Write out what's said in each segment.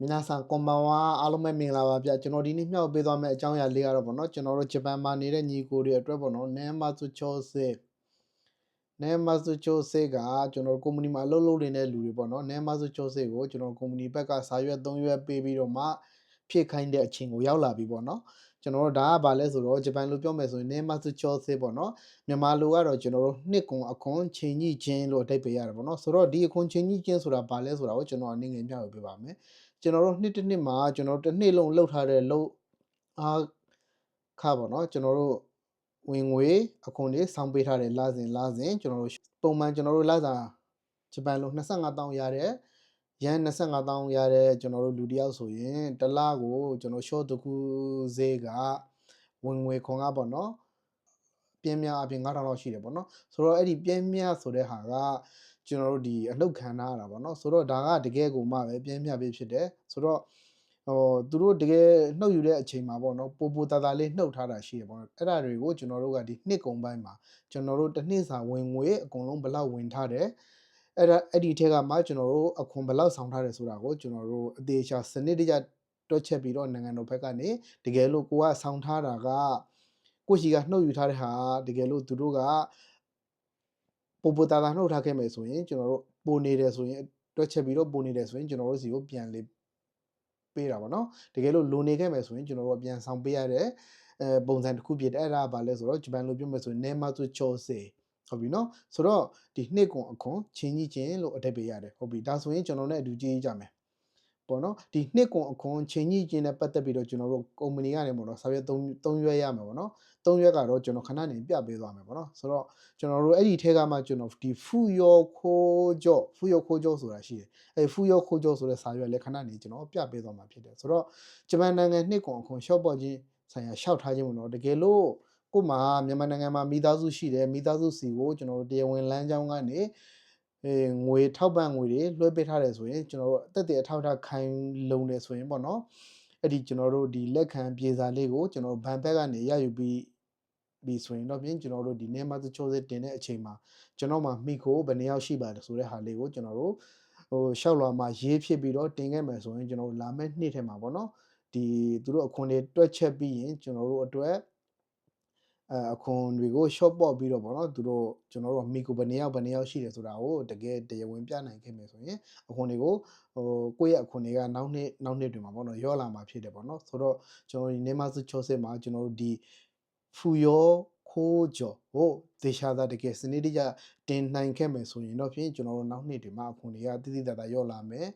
皆さんこんばんはအားလုံးပဲမင်္ဂလာပါဗျကျွန်တော်ဒီနေ့မြှောက်ပေးသွားမယ့်အကြောင်းအရာလေးကတော့ဗောနော်ကျွန်တော်တို့ဂျပန်မှာနေတဲ့ညီကိုတွေအတွက်ဗောနော်နဲမာစုချိုဆေနဲမာစုချိုဆေကကျွန်တော်ကုမ္ပဏီမှာအလုပ်လုပ်နေတဲ့လူတွေဗောနော်နဲမာစုချိုဆေကိုကျွန်တော်ကုမ္ပဏီဘက်ကစာရွက်၃ရွက်ပေးပြီးတော့မှဖြည့်ခိုင်းတဲ့အချိန်ကိုရောက်လာပြီဗောနော် ကျွန်တော်တို့ဒါကဘာလဲဆိုတော့ဂျပန်လိုပြောမယ်ဆိုရင်နဲမာစုချိုဆေဗောနော်မြန်မာလိုကတော့ကျွန်တော်တို့နှစ်ကုံအခွန်ချိန်ကြီးချင်းလို့အဓိပ္ပာယ်ရတယ်ဗောနော်ဆိုတော့ဒီအခွန်ချိန်ကြီးချင်းဆိုတာဘာလဲဆိုတာကိုကျွန်တော်အနေငယ်ပြပြပေးပါမယ်ကျွန်တော်တို့နှစ်တစ်နှစ်မှာကျွန်တော်တို့တစ်နှစ်လုံးလှုပ်ထားတဲ့လှုပ်အားခါပေါ့နော်ကျွန်တော်တို့ဝင်ငွေအခွန်တွေစောင်းပေးထားတဲ့လစဉ်လစဉ်ကျွန်တော်တို့ပုံမှန်ကျွန်တော်တို့လစာဂျပန်လို25တောင်းရတဲ့ ရန်25တောင်းရတဲ့ကျွန်တော်တို့လူတယောက်ဆိုရင်တစ်လကိုကျွန်တော် short တစ်ခုဈေးကဝင်ငွေခွန်ကပေါ့နော်ပြင်းများအပြင်9000လောက်ရှိတယ်ပေါ့နော်ဆိုတော့အဲ့ဒီပြင်းများဆိုတဲ့ဟာကကျွန်တော်တို့ဒီအနှုတ်ခံထားရတာပေါ့နော်ဆိုတော့ဒါကတကယ်ကိုမှပဲပြင်းပြပေးဖြစ်တယ်ဆိုတော့ဟိုသူတို့တကယ်နှုတ်ယူတဲ့အချိန်မှာပေါ့နော်ပိုပိုတာတာလေးနှုတ်ထားတာရှိရပေါ့နော်အဲ့ဒါတွေကိုကျွန်တော်တို့ကဒီနှစ်ကုံပိုင်းမှာကျွန်တော်တို့တစ်နှစ်စာဝင်ငွေအကုန်လုံးဘယ်လောက်ဝင်ထားတယ် အဲ့ဒါအဲ့ဒီထက်ကမှကျွန်တော်တို့အခွန်ဘယ်လောက်ဆောင်ထားတယ်ဆိုတာကိုကျွန်တော်တို့အသေးချာစနစ်တကျတွက်ချက်ပြီးတော့နိုင်ငံတော်ဘက်ကနေတကယ်လို့ကိုကဆောင်ထားတာကကိုရှိကနှုတ်ယူထားတဲ့ဟာတကယ်လို့သူတို့ကပိုပိုတာတာနှုတ်ထားခဲ့မယ်ဆိုရင်ကျွန်တော်တို့ပိုနေတယ်ဆိုရင်တွက်ချက်ပြီးတော့ပိုနေတယ်ဆိုရင်ကျွန်တော်တို့စီကိုပြန်လေပေးတာပေါ့နော်တကယ်လို့လိုနေခဲ့မယ်ဆိုရင်ကျွန်တော်တို့ပြန်ဆောင်ပေးရတဲ့အဲပုံစံတစ်ခုဖြစ်တယ်အဲ့ဒါဘာလဲဆိုတော့ဂျပန်လိုပြောမယ်ဆိုရင် nemazu chose ဟုတ်ပြီနော်ဆိုတော့ဒီနှစ်ကွန်အခွန်ချင်းကြီးချင်းလို့အဓိပ္ပာယ်ရတယ်ဟုတ်ပြီဒါဆိုရင်ကျွန်တော်နဲ့အတူကြည့်ကြမယ်ပေါ့နော်ဒီနှစ်ကွန်အခွန်ချင်းကြီးချင်းနဲ့ပတ်သက်ပြီးတော့ကျွန်တော်တို့ကုမ္ပဏီကနေပေါ့နော်စာရွက်3 3ရွက်ရမှာပေါ့နော်3ရွက်ကတော့ကျွန်တော်ခဏနေပြပေးသွားမယ်ပေါ့နော်ဆိုတော့ကျွန်တော်တို့အဲ့ဒီထဲကမှကျွန်တော်ဒီဖူယောခိုးကြော့ဖူယောခိုးကြော့ဆိုတာရှိတယ်အဲဖူယောခိုးကြော့ဆိုတဲ့စာရွက်လည်းခဏနေကျွန်တော်ပြပေးသွားမှာဖြစ်တယ်ဆိုတော့ဂျပန်နိုင်ငံနှစ်ကွန်အခွန်ရှော့ပေါ်ချင်းဆိုင်ရာရှောက်ထားခြင်းပေါ့နော်တကယ်လို့ ကို့မှာမြန်မာနိုင်ငံမှာမိသားစုရှိတယ်မိသားစုစီကိုကျွန်တော်တို့တရားဝင်လမ်းကြောင်းကနေအဲငွေထောက်ပံ့ငွေတွေလွှဲပေးထားတယ်ဆိုရင်ကျွန်တော်တို့အသက်တည်းအထောက်အထားခိုင်းလုံတယ်ဆိုရင်ပေါ့နော်အဲ့ဒီကျွန်တော်တို့ဒီလက်ခံပြေစာလေးကိုကျွန်တော်ဘန်ဘက်ကနေရယူပြီးပြီးဆိုရင်တော့ပြင်ကျွန်တော်တို့ဒီ name သချိုးစစ်တင်တဲ့အချိန်မှာကျွန်တော်မှမိခိုဘယ်နှယောက်ရှိပါလဲဆိုတဲ့ဟာလေးကိုကျွန်တော်တို့ဟိုရှောက်လွာမှာရေးဖြစ်ပြီးတော့တင်ခဲ့မယ်ဆိုရင်ကျွန်တော်တို့လာမယ့်နှစ်ထဲမှာပေါ့နော်ဒီသူတို့အခွန်တွေတွက်ချက်ပြီးရင်ကျွန်တော်တို့အတွက် အဲအခွန်တွေကို short ပေါ့ပြီးတော့ဗောနော်သူတို့ကျွန်တော်တို့မိကိုဘယ်နှစ်ယောက်ဘယ်နှစ်ယောက်ရှိတယ်ဆိုတာကိုတကယ်တရားဝင်ပြနိုင်ခဲ့မယ်ဆိုရင်အခွန်တွေကိုဟိုကိုယ့်ရဲ့အခွန်တွေကနောက်နှစ်နောက်နှစ်တွေမှာဗောနော်ရောလာမှာဖြစ်တယ်ဗောနော်ဆိုတော့ကျွန်တော်ဒီ name စုချောစစ်မှာကျွန်တော်တို့ဒီဖူယော ခိုးကြော်ကိုဒေရှာသာတကယ်စနစ်တကျတင်နိုင်ခဲ့မယ်ဆိုရင်တော့ဖြင့်ကျွန်တော်တို့နောက်နှစ်တွေမှာအခွန်တွေကတိတိတတ်တာရော့လာမယ်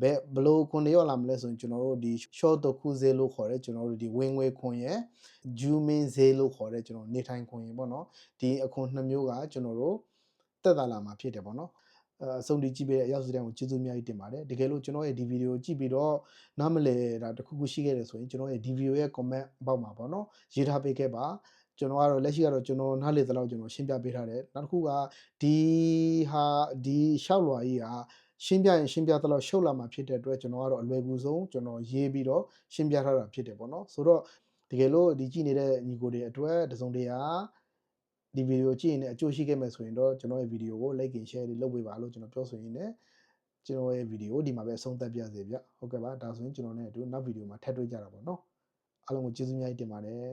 ဘယ်ဘလို့ခွန်တွေရော့လာမလဲဆိုရင်ကျွန်တော်တို့ဒီ short တခုဈေးလို့ခေါ်တဲ့ကျွန်တော်တို့ဒီဝင်ငွေခွန်ရဲ့ Jumin ဈေးလို့ခေါ်တဲ့ကျွန်တော်နေထိုင်ခွန်ရင်ပေါ့နော်ဒီအခွန်နှစ်မျိုးကကျွန်တော်တို့တက်တာလာမှာဖြစ်တယ်ပေါ့နော်အဆုံးတီကြည့်ပေးတဲ့အရောက်စတဲ့ကိုကျေးဇူးအများကြီးတင်ပါတယ်တကယ်လို့ကျွန်တော်ရဲ့ဒီဗီဒီယိုကြည့်ပြီးတော့နားမလဲတာတခုခုရှိခဲ့တယ်ဆိုရင်ကျွန်တော်ရဲ့ဒီဗီဒီယိုရဲ့ comment ဘောက်မှာပေါ့နော်ရေးထားပေးခဲ့ပါ ကျွန်တော်ကတော့လက်ရှိကတော့ကျွန်တော်နားလေသလောက်ကျွန်တော်ရှင်းပြပေးထားတယ်နောက်တစ်ခုကဒီဟာဒီရှောက်လွာကြီးကရှင်းပြရင်ရှင်းပြသလောက်ရှုပ်လာမှာဖြစ်တဲ့အတွက်ကျွန်တော်ကတော့အလွယ်ကူဆုံးကျွန်တော်ရေးပြီးတော့ရှင်းပြထားတာဖြစ်တယ်ပေါ့နော်ဆိုတော့တကယ်လို့ဒီကြည့်နေတဲ့ညီကိုတွေအတွက်တစုံတရာဒီဗီဒီယိုကြည့်ရင်အကျိုးရှိခဲ့မယ်ဆိုရင်တော့ကျွန်တော်ရဲ့ဗီဒီယိုကို like and share လေးလုပ်ပေးပါလို့ကျွန်တော်ပြောဆိုရင်းနဲ့ကျွန်တော်ရဲ့ဗီဒီယိုဒီမှာပဲအဆုံးသတ်ပြစေဗျဟုတ်ကဲ့ပါဒါဆိုရင်ကျွန်တော်နဲ့အတူနောက်ဗီဒီယိုမှာထပ်တွေ့ကြတာပေါ့နော်အားလုံးကိုကျေးဇူးများကြီးတင်ပါတယ်